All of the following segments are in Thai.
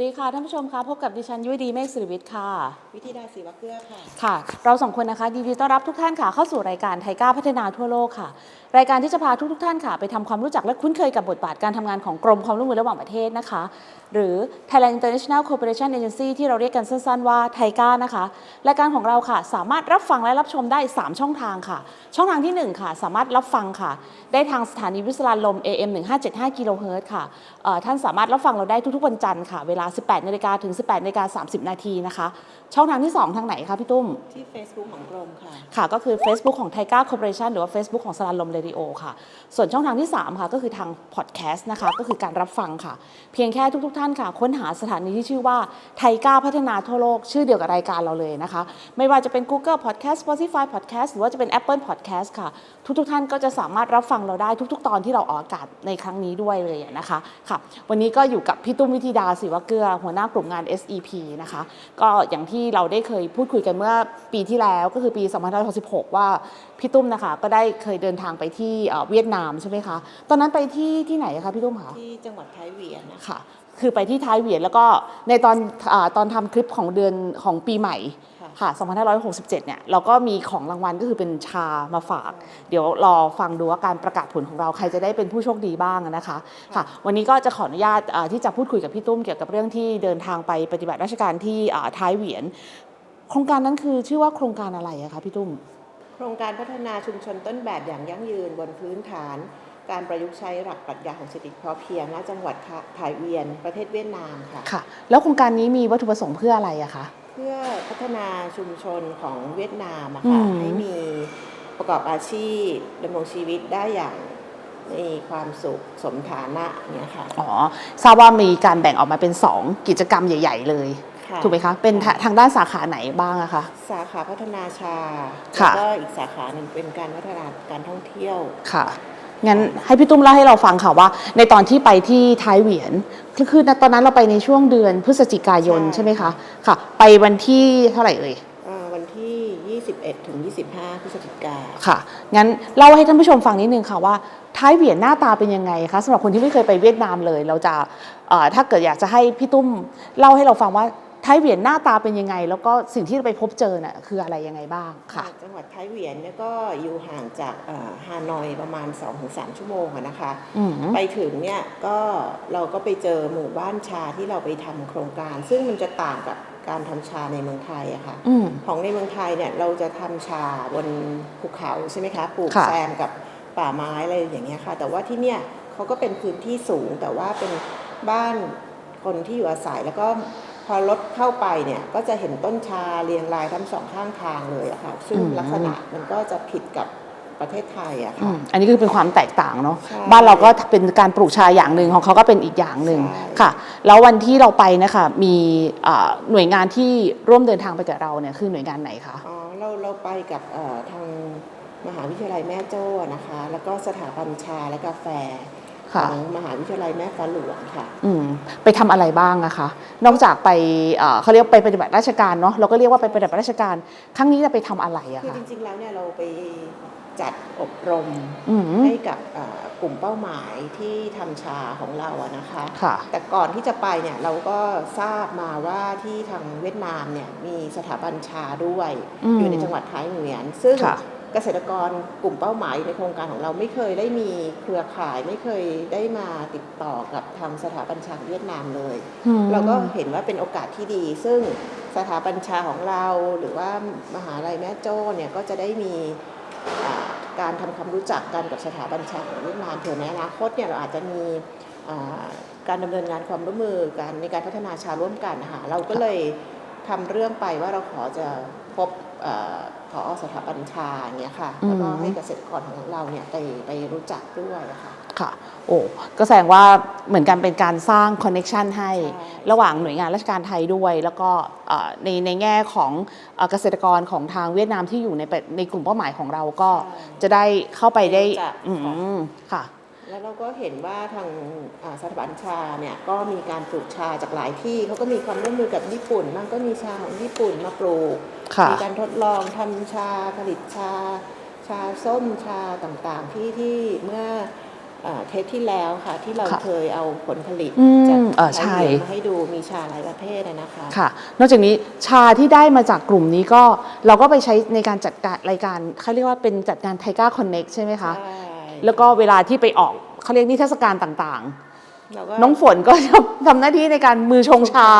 สวัสดีค่ะท่านผู้ชมคะพบกับดิฉันยุ้ยดีเมฆสิริวิทย์ค่ะ วิธีดาศิวะเกลือค่ะค่ะ เราสองคนนะคะยินดีต้อนรับทุกท่านค่ะเข้าสู่รายการไทก้าพัฒนาทั่วโลกค่ะ รายการที่จะพาทุกๆท่านค่ะ ไปทำความรู้จักและคุ้นเคยกับบทบาทการทำงานของกรมความร่วมมือระหว่างประเทศนะคะ หรือ Thailand International Cooperation Agency ที่เราเรียกกันสั้นๆว่าไทก้านะคะรายการของเราค่ะ สามารถรับฟังและรับชมได้ 3 ช่องทางค่ะ ช่องทางที่ 1 ค่ะ สามารถรับฟังค่ะ ได้ทางสถานีวิทยุลม AM 1575กิโลเฮิรตซ์ค่ะเอ่อท่านสามารถรับฟังเราได้ทุกๆวันจันทร์ค่ะ เวลา 18นาฬิกาถึง 18นาฬิกา30 นาทีนะคะ ช่องทางที่ 2 ทางไหนคะพี่ตุ้ม ที่ Facebook ของกรมค่ะ ค่ะ ก็คือ Facebook ของ t i g a Corporation หรือว่า Facebook ของสลาลมเรดิโอค่ะ ส่วนช่องทางที่ 3 ค่ะ ก็คือทางพอดแคสต์นะคะ ก็คือการรับฟังค่ะ เพียงแค่ทุกๆท่านค่ะ ค้นหาสถานีที่ชื่อว่าไทก้าพัฒนาทั่วโลก ชื่อเดียวกับรายการเราเลยนะคะ ไม่ว่าจะเป็น Google Podcast Spotify Podcast หรือว่าจะเป็น Apple Podcast ค่ะ ทุกๆท่านก็จะสามารถรับฟังเราได้ทุก ๆ ตอนที่เราออกอากาศในครั้งนี้ด้วยเลยนะคะค่ะ วันนี้ก็อยู่กับพี่ตุ้มวิธีดาศิวเกลือ หัวหน้ากลุ่มงาน SEP นะคะ ก็อย่างที่เราได้เคยพูดคุยกันเมื่อปีที่แล้วก็คือปี2566 ว่าพี่ตุ้มนะคะก็ได้เคยเดินทางไปที่เวียดนามใช่ไหมคะ ตอนนั้นไปที่ที่ไหนคะพี่ตุ้มคะที่จังหวัดท้ายเวียนนะคะ ค่ะคือไปที่ท้ายเหวียนแล้วก็ในตอนอาตอนทำคลิปของเดือนของปีใหม่ค่ะค่ะ 2567 เนี่ย เราก็มีของรางวัลก็คือเป็นชามาฝาก เดี๋ยวรอฟังดูว่าการประกาศผลของเราใครจะได้เป็นผู้โชคดีบ้างนะคะ ค่ะ วันนี้ก็จะขออนุญาตอ่าที่จะพูดคุยกับพี่ตุ้มเกี่ยวกับเรื่องที่เดินทางไปปฏิบัติราชการที่อ่าท้ายเหวียน โครงการนั้นคือชื่อว่าโครงการอะไรอะคะพี่ตุ้ม โครงการพัฒนาชุมชนต้นแบบอย่างยั่งยืนบนพื้นฐาน การประยุกต์ใช้หลักปรัชญาของเศรษฐกิจพอเพียงณจังหวัดถ่ายเวียนประเทศเวียดนามค่ะค่ะ แล้วโครงการนี้มีวัตถุประสงค์เพื่ออะไรอะคะเพื่อพัฒนาชุมชนของเวียดนามอะอืค่ะมให้มีประกอบอาชีพดำรงชีวิตได้อย่างมีความสุขสมฐานะเนี่ยค่ะอ๋อทราบว่ามีการแบ่งออกมาเป็น 2 กิจกรรมใหญ่ ๆ เลยค่ะถูกไหมคะเป็นทาทางด้านสาขาไหนบ้างอะคะสาขาพัฒนาชาค่ะแล้วก็อีกสาขาหนึ่งเป็นการพัฒนาการท่องเที่ยวค่ะ งั้นให้พี่ตุ้มเล่าให้เราฟังค่ะว่า ในตอนที่ไปที่ท้ายเหวียนคือคือตอนนั้นเราไปในช่วงเดือนพฤศจิกายนใช่ใช่ไหมคะค่ะ ไปวันที่เท่าไหร่เอ่ยอ่าวันที่ 21 ถึง 25 พฤศจิกาค่ะ งั้นเล่าให้ท่านผู้ชมฟังนิดนึงค่ะว่าท้ายเหวียนหน้าตาเป็นยังไงคะสำหรับคนที่ไม่เคยไปเวียดนามเลย เราจะเอ่อถ้าเกิดอยากจะให้พี่ตุ้มเล่าให้เราฟังว่า ท้ายเหวียนหน้าตาเป็นยังไง แล้วก็สิ่งที่เราไปพบเจอน่ะคืออะไรยังไงบ้างค่ะ จังหวัดท้ายเหวียนเนี่ยก็อยู่ห่างจากอ่าฮานอยประมาณ 2-3 ชั่วโมงอะนะคะอืมไปถึงเนี่ยก็เราก็ไปเจอหมู่บ้านชาที่เราไปทำโครงการ ซึ่งมันจะต่างกับการทำชาในเมืองไทยอะค่ะอืมของในเมืองไทยเนี่ยเราจะทำชาบนภูเขาใช่ไหมคะปลูกค่ะแซมกับป่าไม้อะไรอย่างเงี้ยค่ะ แต่ว่าที่เนี่ยเขาก็เป็นพื้นที่สูงแต่ว่าเป็นบ้านคนที่อยู่อาศัยแล้วก็พ อรถเข้าไปเนี่ยก็จะเห็นต้นชาเรียงรายทั้งสองข้างทางเลยอะค่ะ ซึ่งอืมลักษณะมันก็จะผิดกับประเทศไทยอะอืค่ะมอันนี้คือเป็นความแตกต่างเนาะใช่บ้านเราก็เป็นการปลูกชาอย่างหนึ่งของเขาก็เป็นอีกอย่างหนึ่งใช่ค่ะ แล้ววันที่เราไปนะคะมีเอ่อหน่วยงานที่ร่วมเดินทางไปกับเราเนี่ยคือหน่วยงานไหนคะ อ๋อ เราเราไปกับเอ่อทางมหาวิทยาลัยแม่โจ้นะคะ แล้วก็สถาบันชาและกาแฟข ค่ะองมหาวิทยาลัยแม่ฟ้าหลวงค่ะ อืมไปทำอะไรบ้างอะคะ นอกจากไปเอ่อเขาเรียกไปปฏิบัติราชการเนาะเราก็เรียกว่าไปปฏิบัติราชการ ครั้งนี้จะไปทำอะไรอะคือคะจริงๆแล้วเนี่ยเราไปจัดอบรมอืมให้กับเอ่อกลุ่มเป้าหมายที่ทำชาของเราอะนะคะค่ะแต่ก่อนที่จะไปเนี่ยเราก็ทราบมาว่าที่ทางเวียดนามเนี่ยมีสถาบันชาด้วยอืมอยู่ในจังหวัดท้ายเหมือน ซึ่งค่ะ เกษตรกรกลุ่มเป้าหมายในโครงการของเราไม่เคยได้มีเครือข่ายไม่เคยได้มาติดต่อกับทางสถาบันชาเวียดนามเลยอืมเราก็เห็นว่าเป็นโอกาสที่ดี ซึ่งสถาบัญชาของเราหรือว่ามหาลัยแม่โจ้เนี่ยก็จะได้มีอ่าการทำความรู้จักกันกับสถาบัญชาของเวียดนามเผื่อในอนาคตเนี่ยเราอาจจะมีอ่าการดำเนินงานความร่วมมือกันในการพัฒนาชาร่วมกันนะคะเราก็เลยทำเรื่องไปว่าเราขอจะพบ เอ่อผอสถาบัญชาอย่างเงี้ยค่ะแล้วก็อืมให้เกษตรกรของเราเนี่ยไปไปรู้จักด้วยอะค่ะค่ะโอ้ก็แสดงว่าเหมือนกันเป็นการสร้างคอนเน็ชันให้ใช่ระหว่างหน่วยงานราชการไทยด้วย แล้วก็เอ่อในในแง่ของเอ่อเกษตรกรของทางเวียดนามที่อยู่ในประในกลุ่มเป้าหมายของเราก็จะได้เข้าไปได้รู้จักอืมค่ะ แล้วเราก็เห็นว่าทางอ่าสถาบันชาเนี่ยก็มีการปลูกชาจากหลายที่เขาก็มีความร่วมมือกับญี่ปุ่นบ้างก็มีชาของญี่ปุ่นมาปลูกค่ะมีการทดลองทำชาผลิตชา ชาส้มชาต่างๆ ที่ที่เมื่ออ่าเทปที่แล้วค่ะ ที่เราค่ะเคยเอาผลผลิตอืมจากเออใช่ไทยเหรียญมาให้ดูมีชาหลายประเภทอะนะคะค่ะ นอกจากนี้ชาที่ได้มาจากกลุ่มนี้ก็เราก็ไปใช้ในการจัดการรายการเขาเรียกว่าเป็นจัดการไทก้าคอนเน็กใช่ไหมคะใช่ แล้วก็เวลาที่ไปออกเขาเรียกนิทรรศการต่างเราก็ๆ น้องฝนก็จะทำหน้าที่ในการมือชงชา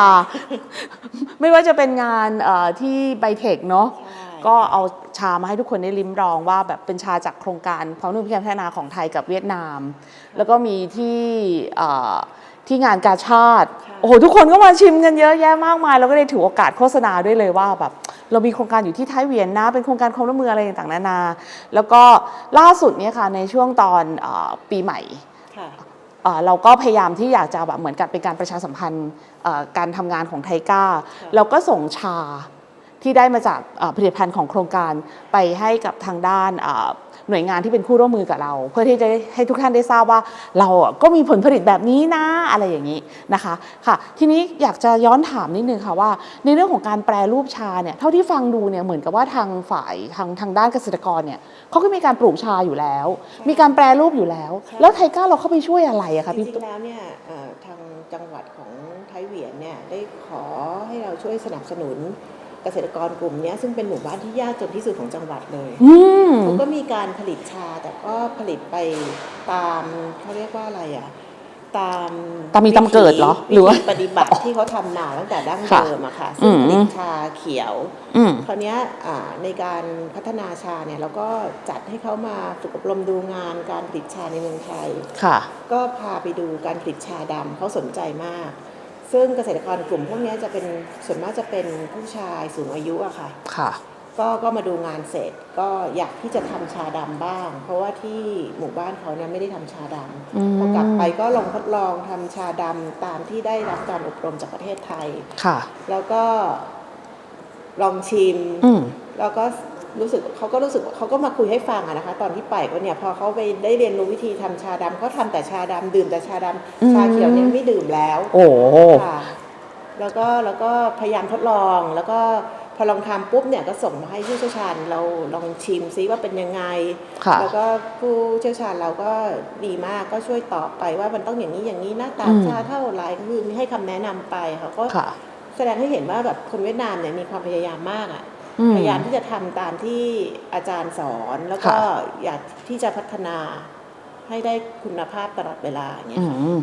ไม่ว่าจะเป็นงานเอ่อที่ไบเทคเนาะ ใช่ก็เอาชามาให้ทุกคนได้ลิ้มลองว่าแบบเป็นชาจากโครงการความร่วมมือการพัฒนาของไทยกับเวียดนาม แล้วก็มีที่เอ่อ ที่งานกาชาติโอ้โหทุกคนก็มาชิมกันเยอะแยะมากมาย แล้วก็ได้ถือโอกาสโฆษณาด้วยเลยว่าแบบเรามีโครงการอยู่ที่ไทยเวียนนะ เป็นโครงการความร่วมมืออะไรต่างๆนานา แล้วก็ล่าสุดเนี่ยค่ะในช่วงตอนเออปีใหม่ค่ะเอ่อเราก็พยายามที่อยากจะแบบเหมือนกับเป็นการประชาสัมพันธ์เอ่อการทำงานของไทก้าะเราก็ส่งชาที่ได้มาจากเอ่อผลิตภัณฑ์ของโครงการไปให้กับทางด้านเอ่อ หน่วยงานที่เป็นคู่ร่วมมือกับเรา เพื่อที่จะให้ทุกท่านได้ทราบว่า เราอะก็มีผลผลิตแบบนี้นะอะไรอย่างนี้นะคะค่ะ ทีนี้อยากจะย้อนถามนิดนึงค่ะว่า ในเรื่องของการแปรรูปชาเนี่ยเท่าที่ฟังดูเนี่ยเหมือนกับว่าทางฝ่ายทางทางด้านเกษตรกรเนี่ยเขาก็มีการปลูกชาอยู่แล้ว มีการแปรรูปอยู่แล้วใช่แล้วไทก้าเราเข้าไปช่วยอะไรอะคะจพี่ริงๆแล้วเนี่ยเอ่อทางจังหวัดของไทยเหวียนเนี่ยได้ขอให้เราช่วยสนับสนุน เกษตรกรกลุ่มเนี้ยซึ่งเป็นหมู่บ้านที่ยากจนที่สุดของจังหวัดเลยอืมเขาก็มีการผลิตชาแต่ก็ผลิตไปตามเขาเรียกว่าอะไรอะตามตามมีตามเกิดเหรอหรือว่าวิธีปฏิบัติที่เขาทำมาตั้งแต่ดั้งค่ะเดิมอะค่ะซึ่งอืมผลิตชาเขียวอืมคราวเนี้ยอ่าในการพัฒนาชาเนี่ยเราก็จัดให้เขามาฝึกอบรมดูงานการผลิตชาในเมืองไทยค่ะ ก็พาไปดูการผลิตชาดำเขาสนใจมาก ซึ่งเกษตรกรกลุ่มพวกเนี้ยจะเป็นส่วนมากจะเป็นผู้ชายสูงอายุอะค่ะค่ะก็ก็มาดูงานเสร็จก็อยากที่จะทำชาดำบ้าง เพราะว่าที่หมู่บ้านเขาเนี่ยไม่ได้ทำชาดอืมำพอกลับไปก็ลองทดลองทำชาดำตามที่ได้รับการอบรมจากประเทศไทยค่ะ แล้วก็ลองชิมอืมแล้วก็ รู้สึกเขาก็รู้สึกเขาก็มาคุยให้ฟังอะนะคะ ตอนที่ไปก็เนี่ยพอเขาไปได้เรียนรู้วิธีทำชาดำเขาทำแต่ชาดำดื่มแต่ชาดำอืมชาเขียวเนี่ยไม่ดื่มแล้ว โอ้โหค่ะแล้วก็แล้วก็พยายามทดลองแล้วก็พอลองทำปุ๊บเนี่ยก็ส่งมาให้ผู้เชี่ยวชาญเราลองชิมซิว่าเป็นยังไงค่ะแล้วก็ผู้เชี่ยวชาญเราก็ดีมากก็ช่วยตอบไปว่ามันต้องอย่างนี้อย่างนี้หน้าตาอืมชาเท่าไหรก็คือให้คำแนะนำไปเขาก็ค่ะแสดงให้เห็นว่าแบบคนเวียดนามเนี่ยมีความพยายามมากอะอืม พยายามที่จะทำตามที่อาจารย์สอนแล้วก็ค่ะอยากที่จะพัฒนาให้ได้คุณภาพตลอดเวลาอย่างเงี้ยอืค่ะม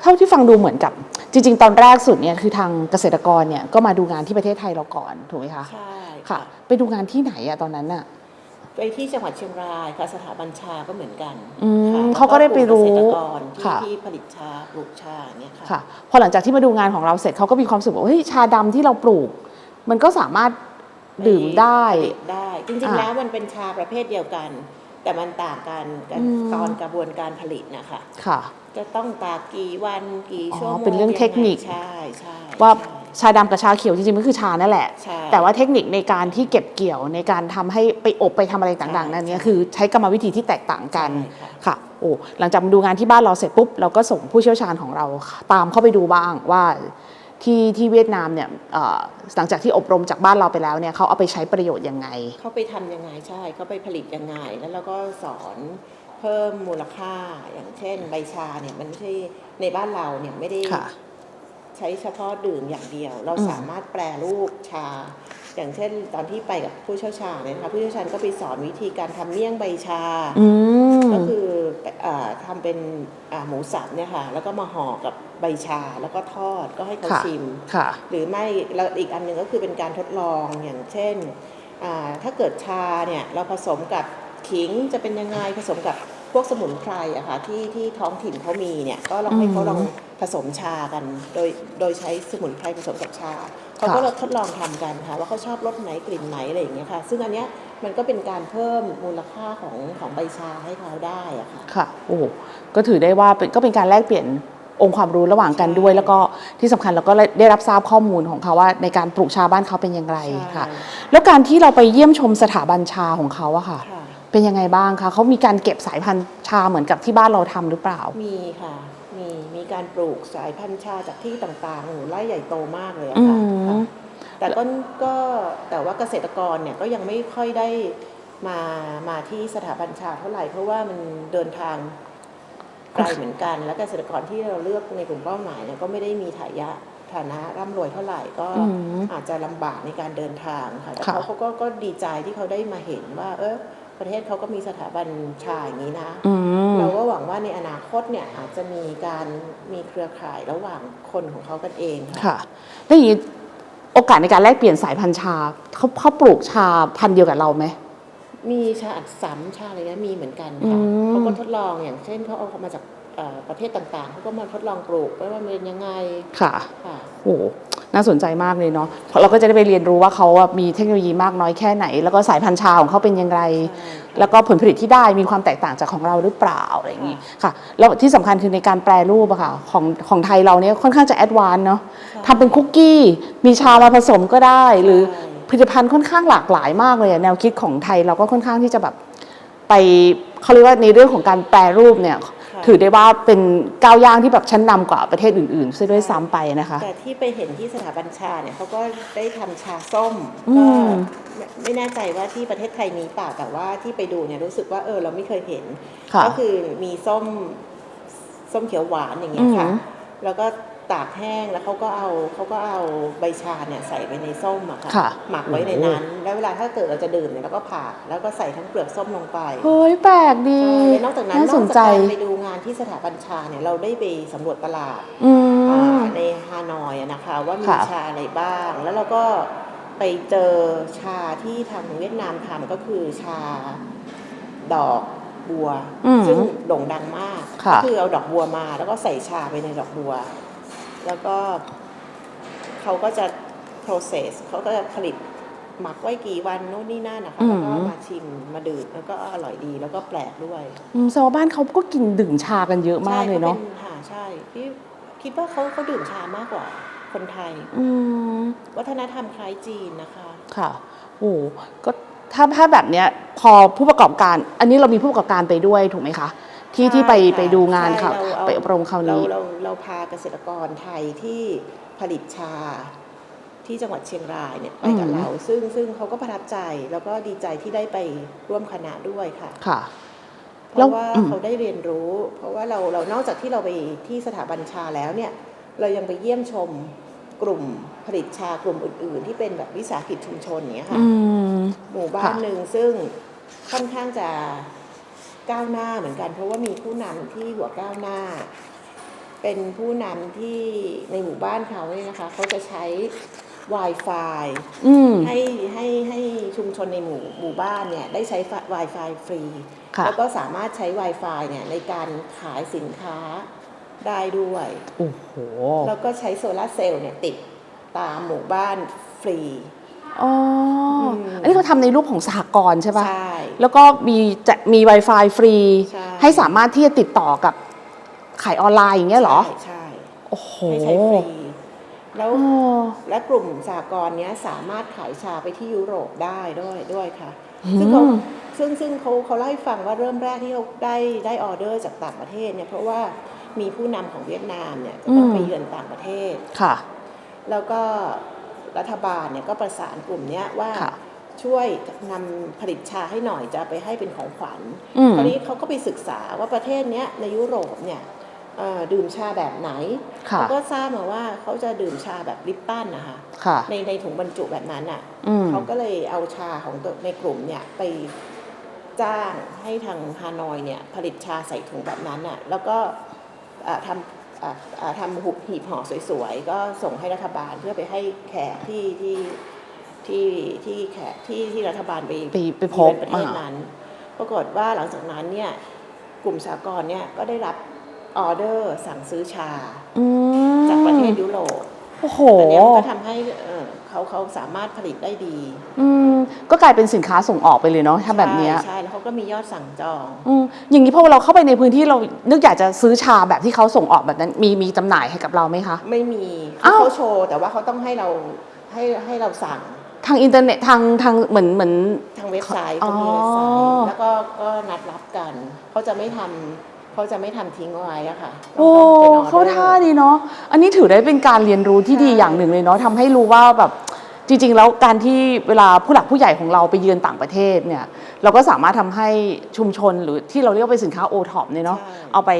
เท่าที่ฟังดูเหมือนกับ จริง ๆ ตอนแรกสุดเนี่ยคือทางเกษตรกรเนี่ยก็มาดูงานที่ประเทศไทยเราก่อนถูกไหมคะใช่ค่ะ ไปดูงานที่ไหนอะตอนนั้นอะไปที่จังหวัดเชียงรายค่ะสถาบันชาก็เหมือนกันอืมค่ะเขาก็ได้ไปรู้แล้วก็กลุ่มเกษตรกรที่ค่ะที่ผลิตชาปลูกชาอย่างเงี้ยค่ะค่ะพอหลังจากที่มาดูงานของเราเสร็จเขาก็มีความรู้สึกว่าเฮ้ยชาดำที่เราปลูก มันก็สามารถ ดื่มได้ผลิตได้ จริงอ่าๆแล้วมันเป็นชาประเภทเดียวกัน แต่มันต่างกันกันอืมตอนกระบวนการผลิตนะคะค่ะ จะต้องตากกี่วันกี่อ๋อชั่วโมงเป็นเรื่องเทคนิคยังไงใช่ใช่ว่าใช่ชาดำกับชาเขียวจริงๆมันคือชานั่นแหละใช่แต่ว่าเทคนิคในการที่เก็บเกี่ยวในการทำให้ไปอบไปทำอะไรต่างๆใช่นั่นเนี่ยใช่คือใช้กรรมวิธีที่แตกต่างกันใช่ค่ะค่ะโอ้หลังจากมาดูงานที่บ้านเราเสร็จปุ๊บเราก็ส่งผู้เชี่ยวชาญของเราตามเข้าไปดูบ้างว่า ที่ที่เวียดนามเนี่ยเอ่อหลังจากที่อบรมจากบ้านเราไปแล้วเนี่ยเขาเอาไปใช้ประโยชน์ยังไง เขาไปทำยังไงใช่เขาไปผลิตยังไง แล้วเราก็สอนเพิ่มมูลค่าอย่างเช่นใบชาเนี่ยมันไม่ใช่ในบ้านเราเนี่ยไม่ได้ค่ะ ใช้เฉพาะดื่มอย่างเดียว เราอืมสามารถแปรรูปชา อย่างเช่น ตอนที่ไปกับผู้เชี่ยวชาญเนี่ยนะคะผู้เชี่ยวชาญก็ไปสอนวิธีการทำเมี่ยงใบชา อืม ก็คือเออทำเป็นอ่าหมูสับเนี่ยค่ะ แล้วก็มาห่อกับ ใบชาแล้วก็ทอดก็ให้เขาค่ะชิมค่ะหรือไม่แล้วอีกอันหนึ่งก็คือเป็นการทดลองอย่างเช่นอ่าถ้าเกิดชาเนี่ยเราผสมกับขิงจะเป็นยังไงผสมกับพวกสมุนไพรอะค่ะที่ที่ท้องถิ่นเขามีเนี่ยก็ลองให้เขาลองผสมชากัน โดยโดยใช้สมุนไพรผสมกับชาเขาก็ค่ะทดลองทำกันค่ะว่าเขาชอบรสไหนกลิ่นไหนอะไรอย่างเงี้ยค่ะ ซึ่งอันเนี้ยมันก็เป็นการเพิ่มมูลค่าของของใบชาให้เขาได้อะค่ะค่ะโอ้โหก็ถือได้ว่าเป็นก็เป็นการแลกเปลี่ยน องค์ความรู้ระหว่างกันด้วยใช่แล้วก็ที่สำคัญเราก็ได้รับทราบข้อมูลของเขาว่า ในการปลูกชาบ้านเขาเป็นอย่างไรใช่ค่ะ แล้วการที่เราไปเยี่ยมชมสถาบันชาของเขาอะค่ะค่ะ เป็นยังไงบ้างคะเขามีการเก็บสายพันธุ์ชาเหมือนกับที่บ้านเราทำหรือเปล่า มีค่ะ มีมีการปลูกสายพันธุ์ชาจากที่ต่างๆโอ้โหไร่ใหญ่โตมากเลยอะค่ะอืมค่ะแต่ก็ก็แต่ว่าเกษตรกรเนี่ยก็ยังไม่ค่อยได้มามาที่สถาบันชาเท่าไหร่เพราะว่ามันเดินทาง ไกลเหมือนกัน และเกษตรกรที่เราเลือกในกลุ่มเป้าหมายเนี่ยก็ไม่ได้มีฐายะฐานะร่ำรวยเท่าไหร่ก็อืมอาจจะลำบากในการเดินทางค่ะแต่ค่ะเขาเขาก็ก็ดีใจที่เขาได้มาเห็นว่า เออประเทศเขาก็มีสถาบันชาอย่างนี้นะอืมเราก็หวังว่าในอนาคตเนี่ยอาจจะมีการมีเครือข่ายระหว่างคนของเขากันเองค่ะค่ะแล้วอย่างนี้โอกาสในการแลกเปลี่ยนสายพันธุ์ชาเขาเขาปลูกชาพันธุ์เดียวกับเราไหม มีชาอัดสัมชาอะไรเงี้ยมีเหมือนกันอืค่ะมเขาก็ทดลองอย่างเช่นเขาเอาเขามาจากเอ่อประเทศต่างๆเขาก็มาทดลองปลูกว่ามันเป็นยังไงค่ะค่ะโอ้โหน่าสนใจมากเลยเนาะเพราะเราก็จะได้ไปเรียนรู้ว่าเขาอะมีเทคโนโลยีมากน้อยแค่ไหน แล้วก็สายพันธุ์ชาของเขาเป็นยังไงใช่แล้วก็ผลผลิตที่ได้มีความแตกต่างจากของเราหรือเปล่าอะไรอย่างนี้ค่ะแล้วที่สำคัญคือในการแปรรูปอะค่ะของของไทยเราเนี่ยค่อนข้างจะแอดวานซ์เนาะใช่ทำเป็นคุกกี้มีชามาผสมก็ได้ หรือใช่ ผลิตภัณฑ์ค่อนข้างหลากหลายมากเลยอะแนวคิดของไทยเราก็ค่อนข้างที่จะแบบไปเขาเรียกว่าในเรื่องของการแปรรูปเนี่ยะถือได้ว่าเป็นก้าวย่างที่แบบชั้นนำกว่าประเทศอื่นๆซะด้วยซ้ำไปนะคะ แต่ที่ไปเห็นที่สถาบันชาเนี่ยเขาก็ได้ทำชาส้มอืก็มไม่ไม่แน่ใจว่าที่ประเทศไทยมีเปล่าแต่ว่าที่ไปดูเนี่ยรู้สึกว่าเออเราไม่เคยเห็นค่ะก็คือมีส้มส้มเขียวหวานอย่างเงี้ยค่ะอืมแล้วก็ ตากแห้งแล้วเขาก็เอาเขาก็เอาใบชาเนี่ยใส่ไปในส้มอะค่ะ ค่ะ หมักไว้ในนั้น แล้วเวลาถ้าเกิดเราจะดื่มเนี่ยเราก็ผ่าแล้วก็ใส่ทั้งเปลือกส้มลงไปเฮ้ยแปลกดีใช่และนอกจากนั้นนสอกนจากใจการไปดูงานที่สถาบันชาเนี่ยเราได้ไปสำรวจตลาดอือ่าม ในฮานอยอะนะคะ ว่ามีค่ะ ชาอะไรบ้าง แล้วเราก็ไปเจอชาที่ทางเวียดนามทำก็คือชาดอกบัว อืม ซึ่งโด่งดังมาก ค่ะ ก็คือเอาดอกบัวมาแล้วก็ใส่ชาไปในดอกบัว แล้วก็เขาก็จะ process เขาก็จะผลิตหมักไว้กี่วันโน่นนี่นั่นนะคะแล้วก็มาชิมมาดื่มแล้วก็อร่อยดีแล้วก็แปลกด้วยอืมแสดงว่าบ้านเขาก็กินดื่มชากันเยอะมากเลยเนาะใช่ขป็ค่ะใช่พี่คิดว่าเขาเขาดื่มชามากกว่าคนไทยอืมวัฒนธรรมคล้ายจีนนะคะ ค่ะโอ้ก็ถ้าถ้าแบบเนี้ยพอผู้ประกอบการ อันนี้เรามีผู้ประกอบการไปด้วยถูกไหมคะ ที่ที่ไปใช่ค่ะไปดูงานใช่ค่ะเราเอาไปอบรมคราวเรานี้เราเราพาเกษตรกรไทยที่ผลิตชาที่จังหวัดเชียงรายเนี่ยไปกับอืม เรา ซึ่งซึ่งเขาก็ประทับใจแล้วก็ดีใจที่ได้ไปร่วมคณะด้วยค่ะ ค่ะ เพแล้วราะว่าอืม เขาได้เรียนรู้ เพราะว่าเราเรานอกจากที่เราไปที่สถาบันชาแล้วเนี่ย เรายังไปเยี่ยมชมกลุ่มผลิตชากลุ่มอื่น ๆ ที่เป็นแบบวิสาหกิจชุมชนอย่างเนี้ยค่ะ อืม หมู่บ้านค่ะ หนึ่งซึ่งค่อนข้างจะ ก้าวหน้าเหมือนกัน เพราะว่ามีผู้นำที่หัวก้าวหน้า เป็นผู้นำที่ในหมู่บ้านเขาเนี่ยนะคะเขาจะใช้ Wi-Fi อืมให้ให้ให้ชุมชนในหมู่หมู่บ้านเนี่ยได้ใช้ Wi-Fi ฟรีค่ะแล้วก็สามารถใช้ Wi-Fi เนี่ยในการขายสินค้าได้ด้วยโอ้โหแล้วก็ใช้โซลาร์เซลล์เนี่ยติดตามหมู่บ้านฟรี อ๋ออม อันนี้เขาทำในรูปของสหกรณ์ใช่ปะ ใช่ แล้วก็มีจะมี Wi-Fi ฟรี ใช่ ให้สามารถที่จะติดต่อกับขายออนไลน์อย่างเงี้ยเหรอ ใช่ใช่โอ้โหให้ใช้ฟรีแล้วโอ้และกลุ่มสากลเนี้ยสามารถขายชาไปที่ยุโรปได้ด้วยด้วยค่ะอืมซึ่งเขาซึ่งซึ่งเขาเขาเล่าให้ฟังว่าเริ่มแรกที่เขาได้ได้ออเดอร์จากต่างประเทศเนี่ยเพราะว่ามีผู้นำของเวียดนามเนี่ยจะต้องไปเยือนต่างประเทศ ค่ะ แล้วก็ รัฐบาลเนี่ยก็ประสานกลุ่มเนี้ยว่าค่ะช่วยนำผลิตชาให้หน่อยจะเอาไปให้เป็นของขวัญอืมคราวนี้เขาก็ไปศึกษาว่าประเทศเนี้ยในยุโรปเนี่ยเอ่อดื่มชาแบบไหนค่ะเขาก็ทราบมาว่าเขาจะดื่มชาแบบลิปตันนะคะค่ะในในถุงบรรจุแบบนั้นอะอืมเขาก็เลยเอาชาของตัวในกลุ่มเนี่ยไปจ้างให้ทางฮานอยเนี่ยผลิตชาใส่ถุงแบบนั้นอะแล้วก็เอ่อทำเอ่อเอ่อ ทำหุบหีบห่อสวยๆ ก็ส่งให้รัฐบาลเพื่อไปให้แขกที่ที่ที่ที่แขกที่ที่รัฐบาลไปไปไปพบเยือนประเทศนั้น ปรากฏว่าหลังจากนั้นเนี่ยกลุ่มสากลเนี่ยก็ได้รับออเดอร์สั่งซื้อชาอืมจากประเทศยุโรปโอ้โหอันเนี้ยมันก็ทำให้ เอ่อเขาเขาสามารถผลิตได้ดีอืมก็กลายเป็นสินค้าส่งออกไปเลยเนาะถ้าแบบเนี้ย ใช่ใช่แล้วเขาก็มียอดสั่งจองอืมอย่างนี้พอเราเข้าไปในพื้นที่เรานึกอยากจะซื้อชาแบบที่เขาส่งออกแบบนั้นมีมีจำหน่ายให้กับเราไหมคะ ไม่มีอ้าว เขาโชว์ แต่ว่าเขาต้องให้เราให้ให้เราสั่งทางอินเทอร์เน็ตทางทางเหมือนเหมือน ทางเว็บไซต์อ๋อเขามีเว็บไซต์แล้วก็ก็นัดรับกันเขาจะไม่ทำ เขาจะไม่ทำทิ้งเอาไว้อะค่ะโอ้ต้องเข้าเป็นออดอร์ท่าดีเนาะอันนี้ถือได้เป็นการเรียนรู้ที่ดีใช่อย่างหนึ่งเลยเนาะทำให้รู้ว่าแบบจริง ๆ แล้วการที่เวลาผู้หลักผู้ใหญ่ของเราไปเยือนต่างประเทศเนี่ยเราก็สามารถทำให้ชุมชนหรือที่เราเรียกว่าเป็นสินค้าโอท็อปเนี่ยเนาะใช่เอาไป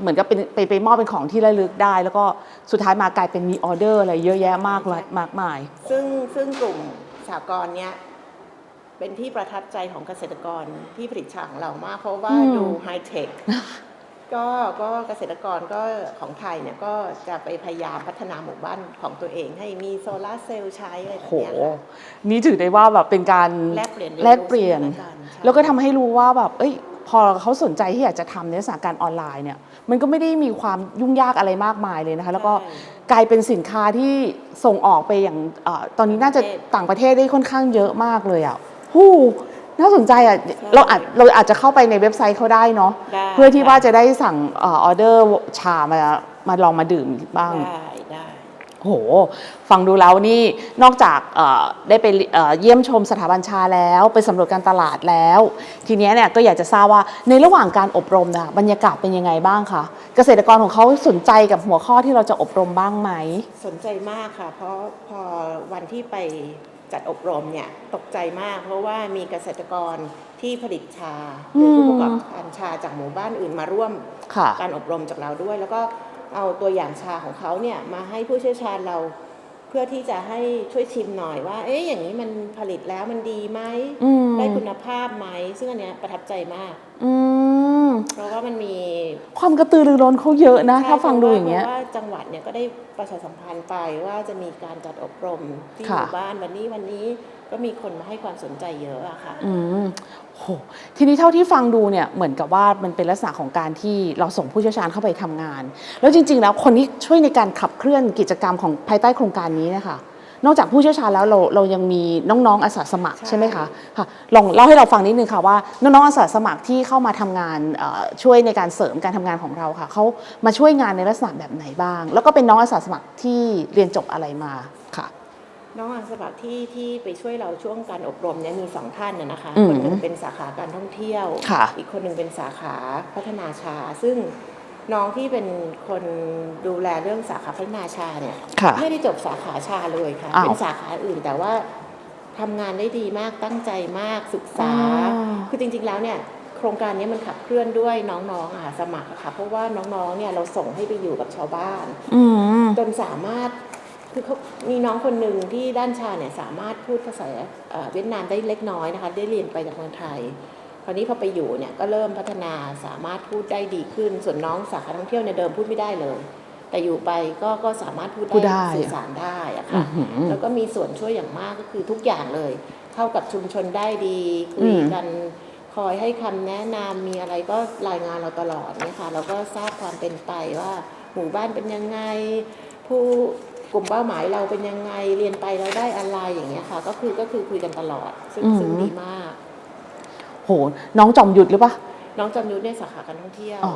เหมือนกับเป็นไปไปมอบเป็นของที่ระลึกได้ แล้วก็สุดท้ายมากลายเป็นมีออเดอร์อะไรเยอะแยะมากเลยมากมาย ซึ่งซึ่งกลุ่มสากลเนี้ยเป็นที่ประทับใจของเกษตรกรที่ผลิตชาของเรามาก เพราะว่าอืม ดูไฮเทค ก็ก็เกษตรกรก็ของไทยเนี่ยก็จะไปพยายามพัฒนาหมู่บ้านของตัวเองให้มีโซลาร์เซลล์ใช้อะไรแบบโห เนี้ยค่ะ นี่ถือได้ว่าแบบเป็นการแลกเปลี่ยนแลกเปลี่ยนรู้ซึ่งกันใช่ แล้วก็ทำให้รู้ว่าแบบ เอ้ย พอเขาสนใจที่อยากจะทำในลักษณะการออนไลน์เนี่ย มันก็ไม่ได้มีความยุ่งยากอะไรมากมายเลยนะคะ แล้วก็ใช่กลายเป็นสินค้าที่ส่งออกไปอย่างเออตอนนี้น่าจะต่างประเทศต่างประเทศได้ค่อนข้างเยอะมากเลยอะหู้ น่าสนใจอะเราอาจเราอาจจะเข้าไปในเว็บไซต์เขาได้เนาะได้เพื่อที่ว่าจะได้สั่งเออเดอร์ชามามาลองมาดื่มบ้าง ได้ได้โห ฟังดูแล้วนี่นอกจากเอ่อได้ไปเอ่อเยี่ยมชมสถาบันชาแล้ว ไปสำรวจการตลาดแล้ว ทีเนี้ยเนี่ยก็อยากจะทราบว่าในระหว่างการอบรมนะบรรยากาศเป็นยังไงบ้างคะเกษตรกรของเขาสนใจกับหัวข้อที่เราจะอบรมบ้างไหม สนใจมากค่ะ เพราะพอวันที่ไป จัดอบรมเนี่ยตกใจมาก เพราะว่ามีเกษตรกรที่ผลิตชาหรือผู้ประกอบการชาจากหมู่บ้านอื่นมาร่วมค่ะการอบรมจากเราด้วย แล้วก็เอาตัวอย่างชาของเขาเนี่ยมาให้ผู้เชี่ยวชาญเรา เพื่อที่จะให้ช่วยชิมหน่อยว่า เอ๊ะอย่างนี้มันผลิตแล้วมันดีไหมอืมได้คุณภาพไหมซึ่งอันเนี้ยประทับใจมากอืม เพราะว่ามันมีความกระตือรือร้นเขาเยอะนะใช่ถ้าฟังดูอย่างเงี้ยเพราะว่าจังหวัดเนี่ยก็ได้ประชาสัมพันธ์ไปว่าจะมีการจัดอบรมที่หค่ะมู่บ้านวันนี้วันนี้ก็มีคนมาให้ความสนใจเยอะอะค่ะอืมโหทีนี้เท่าที่ฟังดูเนี่ยเหมือนกับว่ามันเป็นลักษณะของการที่เราส่งผู้เชี่ยวชาญเข้าไปทำงาน แล้วจริง ๆ แล้วคนที่ช่วยในการขับเคลื่อนกิจกรรมของภายใต้โครงการนี้เนะคะ นอกจากผู้เชี่ยวชาญแล้วเราเรายังมีน้องๆอาสาสมัครใช่ใช่ไหมคะค่ะลองเล่าให้เราฟังนิดนึงค่ะว่าน้องๆอาสาสมัครที่เข้ามาทำงานเอ่อช่วยในการเสริมการทำงานของเราค่ะเขามาช่วยงานในลักษณะแบบไหนบ้าง แล้วก็เป็นน้องอาสาสมัครที่เรียนจบอะไรมาค่ะน้องอาสาสมัครที่ที่ไปช่วยเราช่วงการอบรมเนี่ยมีสองท่านนะนะคะอืมคนหนึ่งเป็นสาขาการท่องเที่ยวค่ะอีกคนหนึ่งเป็นสาขาพัฒนาชา ซึ่ง น้องที่เป็นคนดูแลเรื่องสาขาพัฒนาชาเนี่ยค่ะ ไม่ได้จบสาขาชาเลยค่ะ อ้าวเป็นสาขาอื่นแต่ว่าทำงานได้ดีมากตั้งใจมากศึกษา อ๋อ คือจริงๆแล้วเนี่ย โครงการนี้มันขับเคลื่อนด้วยน้องๆอาสาสมัครอะค่ะ เพราะว่าน้องๆเนี่ยเราส่งให้ไปอยู่กับชาวบ้าน อืม จนสามารถคือเขามีน้องคนหนึ่งที่ด้านชาเนี่ยสามารถพูดภาษาเอ่อเวียดนามได้เล็กน้อยนะคะ ได้เรียนไปจากเมืองไทย คราวนี้พอไปอยู่เนี่ยก็เริ่มพัฒนาสามารถพูดได้ดีขึ้น ส่วนน้องสาขาท่องเที่ยวเนี่ยเดิมพูดไม่ได้เลย แต่อยู่ไปก็ก็สามารถพูดพูดได้ได้สื่อสารได้อะค่ะอื้อหือแล้วก็มีส่วนช่วยอย่างมากก็คือทุกอย่างเลย เข้ากับชุมชนได้ดีคุยอืมกันคอยให้คำแนะนำมีอะไรก็รายงานเราตลอดเนี่ยค่ะเราก็ทราบความเป็นไปว่าหมู่บ้านเป็นยังไง ผู้กลุ่มเป้าหมายเราเป็นยังไงเรียนไปเราได้อะไรอย่างเงี้ยค่ะ ก็คือก็คือคุยกันตลอดซึ่งอืมซึ่งดีมากโหน้องจอมหยุดหรือปะน้องจำยุทธในสาขาการท่องเที่ยว อ๋อ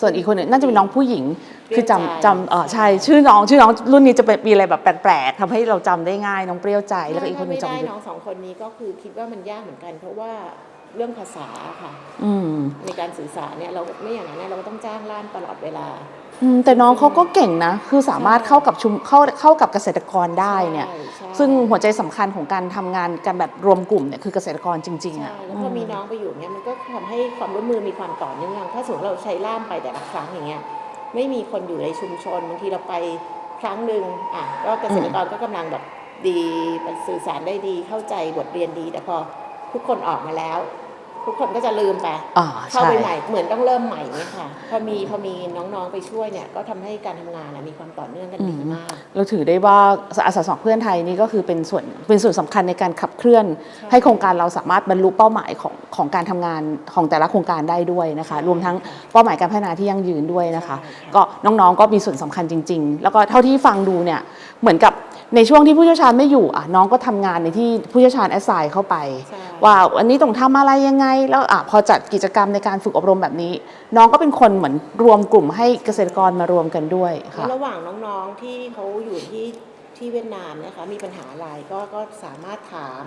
ส่วนอีกคนหนึ่งน่าจะเป็นน้องผู้หญิงเปรี้ยวคือจำใจจำเออใช่ชื่อน้องชื่อน้องรุ่นนี้จะเป็นมีอะไรแบบแปลกๆทำให้เราจำได้ง่ายน้องเปรี้ยวใจแล้วก็อีกคนหนึงจอถ้ามหไม่ยุได้ดน้องสองคนนี้ก็คือคิดว่ามันยากเหมือนกัน เพราะว่าเรื่องภาษาค่ะ อืม ในการสื่อสารเนี่ยเราไม่อย่างนั้นเนี่ยเราก็ต้องจ้างล่ามตลอดเวลา อืมแต่น้องเขาก็เก่งนะ คือสามารถเข้ากับชุมเข้าเข้ากับเกษตรกรได้เนี่ย ใช่ใช่ซึ่งหัวใจสำคัญของการทำงานกันแบบรวมกลุ่มเนี่ยคือเกษตรกรจริงๆใช่อะแล้วพอมีน้องไปอยู่เนี่ยมันก็ทำให้ความร่วมมือมีความต่อเนื่องถ้าสมมติเราใช้ล่ามไปแต่ละครั้งอย่างเงี้ยไม่มีคนอยู่ในชุมชนบางทีเราไปครั้งหนึ่งอะก็เกษตรกรก็กำลังแบบดีสื่อสารได้ดีเข้าใจบทเรียนดี แต่พอทุกคนออกมาแล้ว ทุกคนก็จะลืมไปอ่าเข้าใช่ไปใหม่เหมือนต้องเริ่มใหม่เนี่ยค่ะพอมีพอมีน้องๆไปช่วยเนี่ยก็ทำให้การทำงานอะมีความต่อเนื่องกันดีมาก เราถือได้ว่าอาสาสมัครเพื่อนไทยนี่ก็คือเป็นส่วนเป็นส่วนสำคัญในการขับเคลื่อน ให้โครงการเราสามารถบรรลุเป้าหมายของของการทำงานของแต่ละโครงการได้ด้วยนะคะ รวมทั้งเป้าหมายการพัฒนาที่ยั่งยืนด้วยนะคะใช่ค่ะก็น้องๆก็มีส่วนสำคัญจริง ๆ แล้วก็เท่าที่ฟังดูเนี่ยเหมือนกับ ในช่วงที่ผู้เชี่ยวชาญไม่อยู่อะน้องก็ทำงานในที่ผู้เชี่ยวชาญแอสไซน์เข้าไปใช่ว่าอันนี้ต้องทำอะไรยังไง แล้วอะพอจัดกิจกรรมในการฝึกอบรมแบบนี้ น้องก็เป็นคนเหมือนรวมกลุ่มให้เกษตรกรมารวมกันด้วยแล้ค่ะวระหว่างน้องๆที่เขาอยู่ที่ที่เวียดนามนะคะมีปัญหาอะไรก็ก็สามารถถาม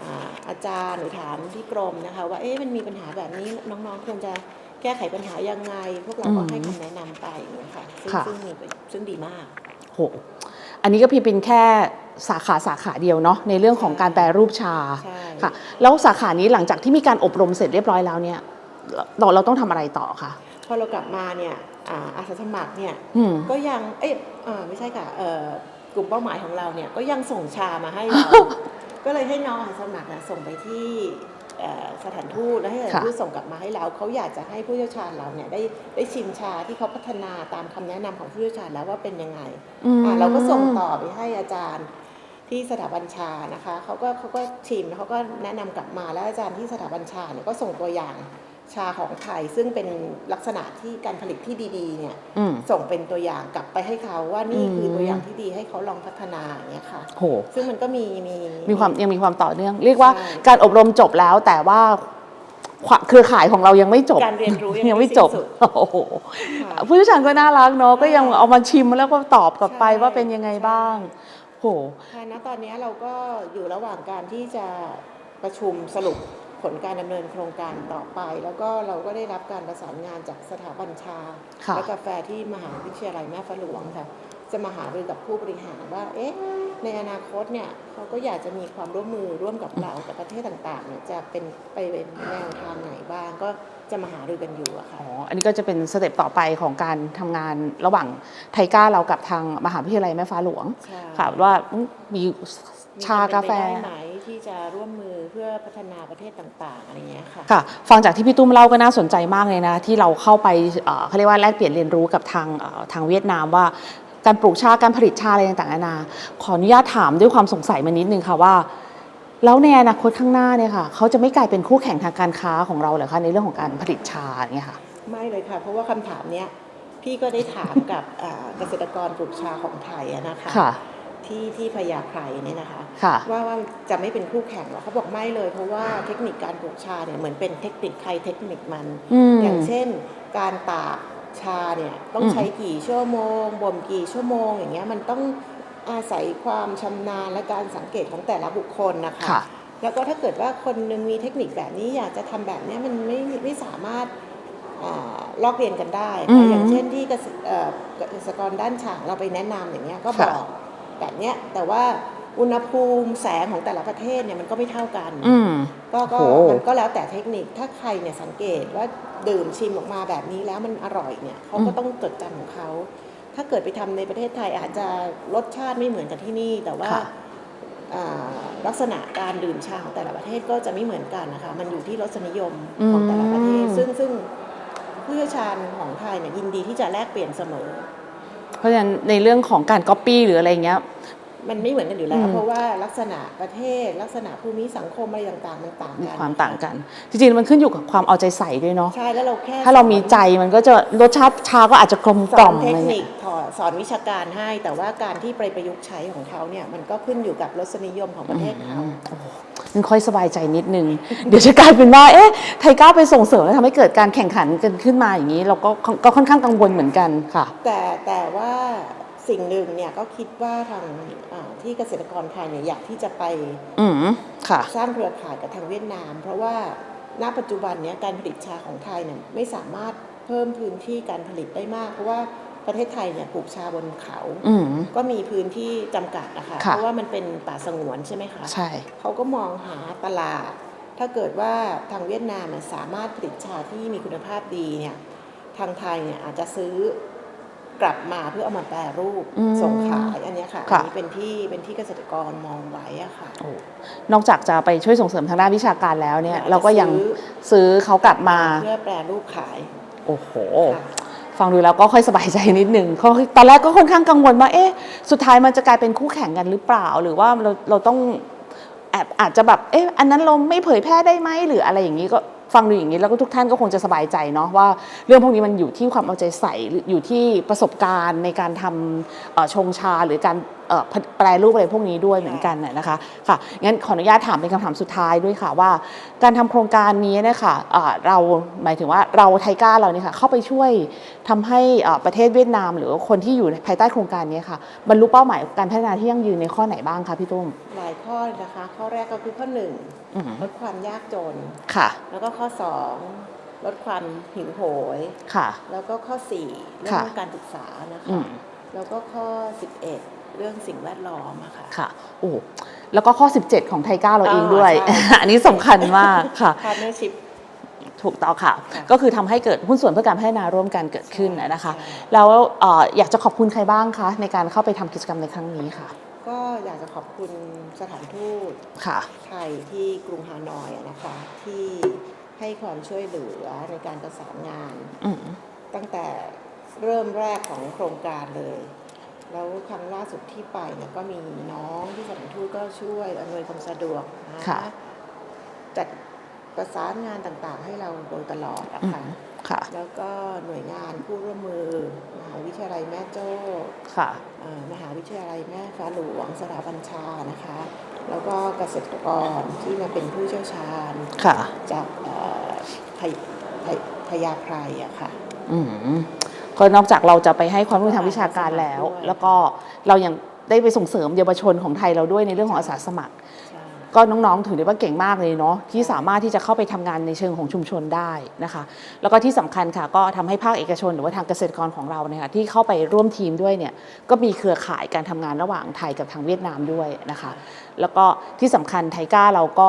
อ่าอาจารย์หรือถามที่กรมนะคะ ว่าเอ๊ะมันมีปัญหาแบบนี้น้องๆควรจะแก้ไขปัญหายังไง พวกเราก็อืมให้คำแนะนำไปอย่างเงี้ยค่ะซึ่งค่ะซึ่งมีซึ่งดีมากโห อันนี้ก็เพียงเป็นแค่สาขาสาขาเดียวเนาะในเรื่องของการแปรรูปชาใช่ ค่ะ แล้วสาขานี้หลังจากที่มีการอบรมเสร็จเรียบร้อยแล้วเนี่ย เราเราต้องทำอะไรต่อคะพอเรากลับมาเนี่ยอ่าอาสาสมัครเนี่ยอืม ก็ยังเอ๊ะเอ่อไม่ใช่ค่ะเอ่อกลุ่มเป้าหมายของเราเนี่ยก็ยังส่งชามาให้เรา ก็เลยให้น้องอาสาสมัครอะส่งไปที่เอ่อ สถานทูตแล้วให้สถานค่ะทูตส่งกลับมาให้เราเขาอยากจะให้ผู้เชี่ยวชาญเราเนี่ยได้ได้ชิมชาที่เขาพัฒนาตามคำแนะนำของผู้เชี่ยวชาญแล้วว่าเป็นยังไงอืมอะเราก็ส่งต่อไปให้อาจารย์ที่สถาบัญชานะคะเขาก็เขาก็ชิมแล้วเขาก็แนะนำกลับมาแล้วอาจารย์ที่สถาบัญชาเนี่ยก็ส่งตัวอย่าง ชาของไทยซึ่งเป็นลักษณะที่การผลิตที่ดีๆเนี่ยอืม ส่งเป็นตัวอย่างกลับไปให้เขาว่านี่คือมตัวอย่างที่ดีให้เขาลองพัฒนาอย่างเงี้ยค่ะ โห ซึ่งมันก็มีมี มีความยังมีความต่อเนื่อง เรียกว่าใช่ การอบรมจบแล้วแต่ว่าควเครือข่ายของเรายังไม่จบ การเรียนรู้ยังไม่จบสิ้นสุด โอ้โหค่ะผู้เชี่ยวชาญก็น่ารักเนาะก็ยังใช่เอามาชิมแล้วก็ตอบกลับไปใช่ ว่าเป็นยังไงบ้างโห ค่ะณตอนนี้เราก็อยู่ระหว่างการที่จะประชุมสรุป ผลการดำเนินโครงการต่อไป แล้วก็เราก็ได้รับการประสานงานจากสถาบัญชาค่ะและกาแฟที่มหาวิทยาลัยแม่ฟ้าหลวงค่ะ จะมาหารือกับผู้บริหารว่าเอ๊ะในอนาคตเนี่ยเขาก็อยากจะมีความร่วมมือร่วมกับเรากับประเทศต่างๆเนี่ยจะเป็นไปเป็นแนวทางไหนบ้างก็จะมาหารือกันอยู่อะค่ะอ๋ออันนี้ก็จะเป็นสเต็ปต่อไปของการทำงานระหว่างไทก้าเรากับทางมหาวิทยาลัยแม่ฟ้าหลวงใช่ค่ะว่าอืมมีชากาแฟ มีควมเป็นไปได้ไหมที่จะร่วมมือเพื่อพัฒนาประเทศต่างๆอะไรเงี้ยค่ะค่ะฟังจากที่พี่ตุ้มเล่าก็น่าสนใจมากเลยนะ ที่เราเข้าไปเอ่อเขาเรียกว่าแลกเปลี่ยนเรียนรู้กับทางเอ่อทางเวียดนามว่าการปลูกชาการผลิตชาอะไรต่างๆนานาขออนุญาตถามด้วยความสงสัยมานิดนึงค่ะว่า แล้วในอนาคตข้างหน้าเนี่ยค่ะเขาจะไม่กลายเป็นคู่แข่งทางการค้าของเราเหรอคะในเรื่องของการผลิตชาอย่างเงี้ยค่ะไม่เลยค่ะ เพราะว่าคำถามเนี้ยพี่ก็ได้ถามกับอ่าเกษตรกรปลูกชาของไทยอะนะคะค่ะ ที่ที่พญาไพรเนี่ยนะคะ ค่ะ ว่าว่าจะไม่เป็นคู่แข่งหรอกเขาบอกไม่เลย เพราะว่าเทคนิคการปลูกชาเนี่ยเหมือนเป็นเทคนิคใครเทคนิคมัน อืม อย่างเช่น การตากชาเนี่ยต้องอืม ใช้กี่ชั่วโมงบ่มกี่ชั่วโมง อย่างเงี้ยมันต้องอาศัยความชำนาญและการสังเกตของแต่ละบุคคลนะคะ ค่ะ แล้วก็ถ้าเกิดว่าคนหนึงมีเทคนิคแบบนี้อยากจะทำแบบเนี้ยมันไม่ไม่สามารถอ่าลอกเรียนกันได้อืค่ะมอย่างเช่นที่เกษเอ่อเกษตรกรด้านฉางเราไปแนะนำอย่างเงี้ยก็บค่ะ อก แบบเนี้ยแต่ว่าอุณหภูมิแสงของแต่ละประเทศเนี่ยมันก็ไม่เท่ากัน อืม ก็ก็โห มันก็แล้วแต่เทคนิคถ้าใครเนี่ยสังเกตว่าดื่มชิมออกมาแบบนี้แล้วมันอร่อยเนี่ยเขาก็ต้องจดจำของเขา ถ้าเกิดไปทำในประเทศไทยอาจจะรสชาติไม่เหมือนกับที่นี่ แต่ว่าค่ะ อ่าลักษณะการดื่มชาของแต่ละประเทศก็จะไม่เหมือนกันนะคะ มันอยู่ที่รสนิยมของแต่ละประเทศ อืม ซึ่งซึ่งผู้เชี่ยวชาญของไทยเนี่ยยินดีที่จะแลกเปลี่ยนเสมอ เพราะฉะนั้นในเรื่องของการก๊อปปี้หรืออะไรเงี้ย มันไม่เหมือนกันอยู่แล้อืว ม เพราะว่าลักษณะประเทศลักษณะภูมิสังคมอะไรต่างๆมันต่างมีกันความต่างกัน จริงๆ มันขึ้นอยู่กับความเอาใจใส่ด้วยเนาะ ใช่แล้วเราแค่ถ้าเรามีสอนใจมันก็จะรสชาติชาก็อาจจะกลมสกล่ออนมเทอะไรคนิเงี้คย ถอสอนวิชาการให้ แต่ว่าการที่ไปประยุกต์ใช้ของเขาเนี่ยมันก็ขึ้นอยู่กับรสนิยมของประเทศเขา มันค่อยสบายใจนิดนึง เดี๋ยวจะกลายเป็นว่า เอ๊ะ ไทยก้าวไปส่งเสริมแล้วทำให้เกิดการแข่งขันกันขึ้นมาอย่างนี้ เราก็ก็ค่อนข้างกังวลเหมือนกันค่ะ แต่แต่ว่า สิ่งหนึ่งเนี่ยก็คิดว่าทางอ่าที่เกษตรกรไทยเนี่ยอยากที่จะไปอืมค่ะสร้างเครือข่ายกับทางเวียดนาม เพราะว่าณปัจจุบันเนี้ยการผลิตชาของไทยเนี่ยไม่สามารถเพิ่มพื้นที่การผลิตได้มาก เพราะว่าประเทศไทยเนี่ยปลูกชาบนเขาอืมก็มีพื้นที่จำกัดนะคะค่ะเพราะว่ามันเป็นป่าสงวนใช่ไหมคะใช่เขาก็มองหาตลาด ถ้าเกิดว่าทางเวียดนามเนี่ยสามารถผลิตชาที่มีคุณภาพดีเนี่ยทางไทยเนี่ยอาจจะซื้อ กลับมาเพื่อเอามาแปรรูปอืมส่งขายอันเนี้ยค่ะค่ะอันนี้เป็นที่เป็นที่เกษตรกรมองไว้อะค่ะนอกจากจะไปช่วยส่งเสริมทางด้านวิชาการแล้วเนี่ยอาจจะเราก็ยังซื้อซื้อเขากลับมาเพื่อแปรรูปขาย โอ้โหค่ะฟังดูแล้วก็ค่อยสบายใจนิดนึงเพราะตอนแรกก็ค่อนข้างกังวลว่าเอ๊ะสุดท้ายมันจะกลายเป็นคู่แข่งกันหรือเปล่า หรือว่าเราเราต้องแอบอาจจะแบบเอ๊ะอันนั้นเราไม่เผยแพร่ได้ไหมหรืออะไรอย่างนี้ก็ ฟังดูอย่างนี้แล้วก็ทุกท่านก็คงจะสบายใจเนาะว่าเรื่องพวกนี้มันอยู่ที่ความเอาใจใส่อยู่ที่ประสบการณ์ในการทำเอ่อชงชาหรือการ แปลรูปอะไรพวกนี้ด้วยเหมือนกันน่ะนะคะค่ะงั้นขออนุญาตถามเป็นคำถามสุดท้ายด้วยค่ะว่า การทำโครงการนี้เนะคะเอ่อเราหมายถึงว่าเราไทก้าเราเนี่ยค่ะเข้าไปช่วยทำให้เอ่อประเทศเวียดนาม หรือว่าคนที่อยู่ในภายใต้โครงการนี้ค่ะบรรลุเป้าหมายการพัฒนาที่ยั่งยืนในข้อไหนบ้างคะพี่ตุ้มหลายข้อเลยนะคะ ข้อแรกก็คือข้อหนึ่งอืมลดความยากจนค่ะ แล้วก็ข้อสองลดความหิวโหยค่ะ แล้วก็ข้อสี่เรื่ค่ะองการศึกษานะอืคะมแล้วก็ข้อ11เรื่องสิ่งแวดล้อมอะค่ะ ค่ะ โอ้แล้วก็ข้อ 17 ของไทก้าเราเองด้วยอ่าใช่อันนี้สำคัญมากค่ะพาร์ทเนอร์ชิพถูกต้องค่ะค่ะก็คือทำให้เกิดหุ้นส่วนเพื่อการพัฒนาร่วมกันเกิดขึ้นนะคะใช่แล้วเอ่ออยากจะขอบคุณใครบ้างคะ ในการเข้าไปทำกิจกรรมในครั้งนี้ค่ะ ก็อยากจะขอบคุณสถานทูตค่ะไทยที่กรุงฮานอยอะนะคะที่ให้ความช่วยเหลือในการประสานงานอืมตั้ตั้งแต่เริ่มแรกของโครงการเลย แล้วครั้งล่าสุดที่ไปเนี่ยก็มีน้องที่สถานทูตก็ช่วยอำนวยความสะดวกนะค่ะ จัดประสานงานต่างๆ ให้เราโดยตลอดอะอืค่ะมค่ะ แล้วก็หน่วยงานผู้ร่วมมือ มหาวิทยาลัยแม่โจ้ค่ะ เอ่อมหาวิทยาลัยแม่ฟ้าหลวงสถาบัญชานะคะ แล้วก็เกษตรกรที่มาเป็นผู้เชี่ยวชาญ ค่ะ จากเอ่อพยพยพยาไพรอะค่ะ อืม ก็นอกจากเราจะไปให้ความรู้ทางวิชาการแล้วด้วยแล้วก็เรายังได้ไปส่งเสริมเยาวชนของไทยเราด้วยในเรื่องของอาสาสมัครใช่ก็น้องๆถือได้ว่าเก่งมากเลยเนาะที่สามารถที่จะเข้าไปทำงานในเชิงของชุมชนได้นะคะ แล้วก็ที่สำคัญค่ะก็ทำให้ภาคเอกชนหรือว่าทางเกษตรกรของเราเนี่ยค่ะที่เข้าไปร่วมทีมด้วยเนี่ยก็มีเครือข่ายการทำงานระหว่างไทยกับทางเวียดนามด้วยนะคะ แล้วก็ที่สำคัญไทก้าเราก็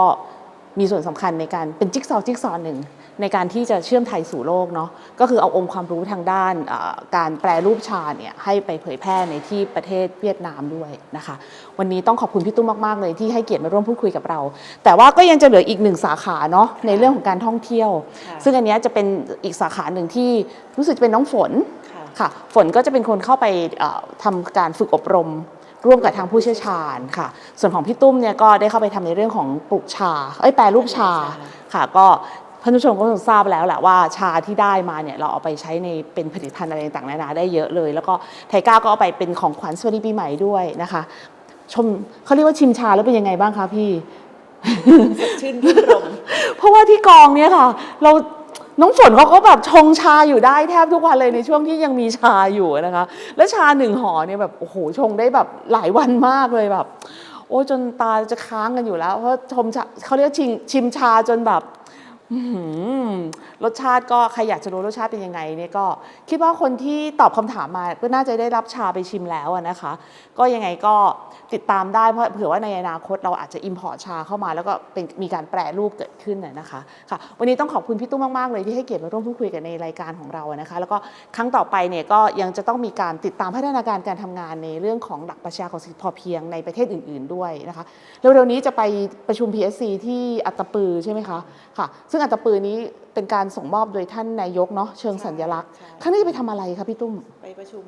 มีส่วนสำคัญในการเป็นจิ๊กซอว์จิ๊กซอว์หนึ่ง ในการที่จะเชื่อมไทยสู่โลกเนาะก็คือเอาองค์ความรู้ทางด้านเอ่อการแปรรูปชาเนี่ยให้ไปเผยแพร่ในที่ประเทศเวียดนามด้วยนะคะ วันนี้ต้องขอบคุณพี่ตุ้มมาก ๆ เลยที่ให้เกียรติมาร่วมพูดคุยกับเรา แต่ว่าก็ยังจะเหลืออีกหนึ่งสาขาเนาะในเรื่องของการท่องเที่ยวค่ะซึ่งอันเนี้ยจะเป็นอีกสาขาหนึ่งที่รู้สึกจะเป็นน้องฝนค่ะค่ะฝนก็จะเป็นคนเข้าไปเอ่อทำการฝึกอบรมร่วมกับทางผู้เชี่ยวชาญค่ะ ส่วนของพี่ตุ้มเนี่ยก็ได้เข้าไปทำในเรื่องของปลูกชา เอ้ยแปรรูปชาค่ะ ก็ ท่านผู้ชมก็คงทราบแล้วแหละว่าชาที่ได้มาเนี่ยเราเอาไปใช้ในเป็นผลิตภัณฑ์อะไรต่างๆนานาได้เยอะเลย แล้วก็ไทก้าก็เอาไปเป็นของขวัญสวัสดีปีใหม่ด้วยนะคะ ชมเขาเรียกว่าชิมชาแล้วเป็นยังไงบ้างคะพี่สดชื่นรื่นรมย์เพราะว่าที่กองเนี่ยค่ะ เราน้องฝนเขาก็แบบชงชาอยู่ได้แทบทุกวันเลยในช่วงที่ยังมีชาอยู่นะคะ แล้วชาหนึ่งห่อเนี่ยแบบโอ้โหชงได้แบบหลายวันมากเลยแบบ โอ้ยจนตาจะค้างกันอยู่แล้วเพราะชมชาเขาเรียกชิมชิมชาจนแบบอื้อหือ รสชาติก็ใครอยากจะรู้รสชาติเป็นยังไงเนี่ยก็คิดว่าคนที่ตอบคำถามมาก็น่าจะได้รับชาไปชิมแล้วนะคะ ก็ยังไงก็ติดตามได้เพราะเผื่อว่าในอนาคตเราอาจจะอิมพอร์ตชาเข้ามา แล้วก็เป็นมีการแปรรูปเกิดขึ้นน่ะนะคะค่ะ วันนี้ต้องขอบคุณพี่ตุ้มมาก ๆ เลยที่ให้เกียรติมาร่วมพูดคุยกันในรายการของเรานะคะ แล้วก็ครั้งต่อไปเนี่ยก็ยังจะต้องมีการติดตามพัฒนาการการทำงานในเรื่องของหลักปรัชาของเศรษฐกิพอเพียงในประเทศอื่น ๆด้วยนะคะเร็วๆนี้จะไปประชุม PSC ที่อัตตปือใช่ไหมคะค่ะ ซึ่งอัตตปือนี้เป็นการส่งมอบโดยท่านนายกเนาะเชิงสัญลักษณ์ใช่ ครั้งนี้จะไปทำอะไรคะพี่ตุ้ม ไปประชุม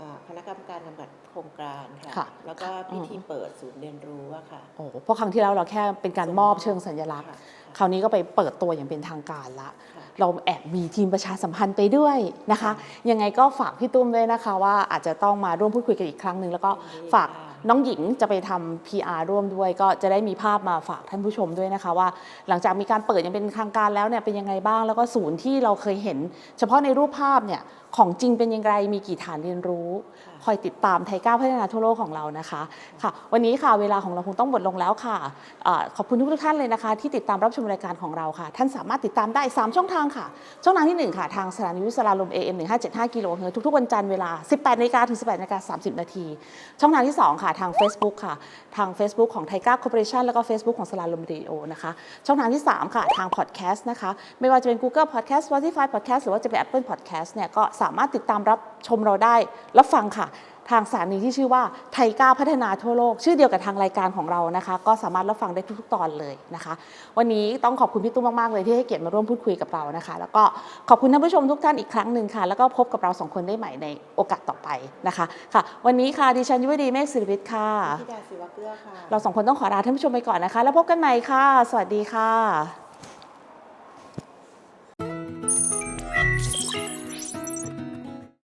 อ่าคณะกรรมการกำกับโครงการค่ะ ค่ะ แล้วก็พิธีเปิดศูนย์เรียนรู้อะค่ะ โอ้เพราะครั้งที่แล้วเราแค่เป็นการมอบเชิงสัญลักษณ์ค่ะคราวนี้ก็ไปเปิดตัวอย่างเป็นทางการละ ค่ะ เราแอบมีทีมประชาสัมพันธ์ไปด้วยนะคะ ยังไงก็ฝากพี่ตุ้มด้วยนะคะว่าอาจจะต้องมาร่วมพูดคุยกันอีกครั้งหนึ่งแล้วก็ฝากน้องหญิงจะไปทำ PR ร่วมด้วยก็จะได้มีภาพมาฝากท่านผู้ชมด้วยนะคะ ว่าหลังจากมีการเปิดอย่างเป็นทางการแล้วเนี่ยเป็นยังไงบ้าง แล้วก็ศูนย์ที่เราเคยเห็น เฉพาะในรูปภาพเนี่ยของจริงเป็นยังไงมีกี่ฐานเรียนรู้ค อยติดตามไทยก้าวพัฒนาทั่วโลกของเรานะคะค่ะ วันนี้ค่ะเวลาของเราคงต้องหมดลงแล้วค่ะอขอบคุณทุกท่านเลยนะคะ ที่ติดตามรับชมรายการของเราค่ะ ท่านสามารถติดตามได้ 3 ช่องทางค่ะ ช่องทางที่ 1 ค่ะ ทางสถานีวิทยุสารลม AM 1575กิโลเฮิรตซ์ทุก ๆ วันจันทร์เวลา 18นาฬิกาถึง 18นาฬิกา30 นาที ช่องทางที่ 2 ค่ะ ทาง Facebook ค่ะ ทาง Facebook ของไทก้าคอร์ปอเรชันแล้วก็ Facebook ของสารลมเรดิโอนะคะช่องทางที่ 3 ค่ะ ทางพอดแคสต์นะคะไม่ว่าจะเป็น Google Podcast Spotify Podcast หรือว่าจะเป็น Apple Podcast เนี่ยก็สามารถติดตามรับชมเราได้รับฟังค่ะ ทางสถานีที่ชื่อว่าไทก้าพัฒนาทั่วโลก ชื่อเดียวกับทางรายการของเรานะคะ ก็สามารถรับฟังได้ทุกๆ ตอนเลยนะคะ วันนี้ต้องขอบคุณพี่ตุ้มมากๆเลยที่ให้เกียรติมาร่วมพูดคุยกับเรานะคะ แล้วก็ขอบคุณท่านผู้ชมทุกท่านอีกครั้งหนึ่งค่ะ แล้วก็พบกับเราสองคนได้ใหม่ในโอกาสต่อไปนะคะค่ะ วันนี้ค่ะดิฉันยุวดีเมฆศิริวิทย์ค่ะธิดาศิวะเกลือค่ะ เราสองคนต้องขอลาท่านผู้ชมไปก่อนนะคะ แล้วพบกันใหม่ค่ะ สวัสดีค่ะ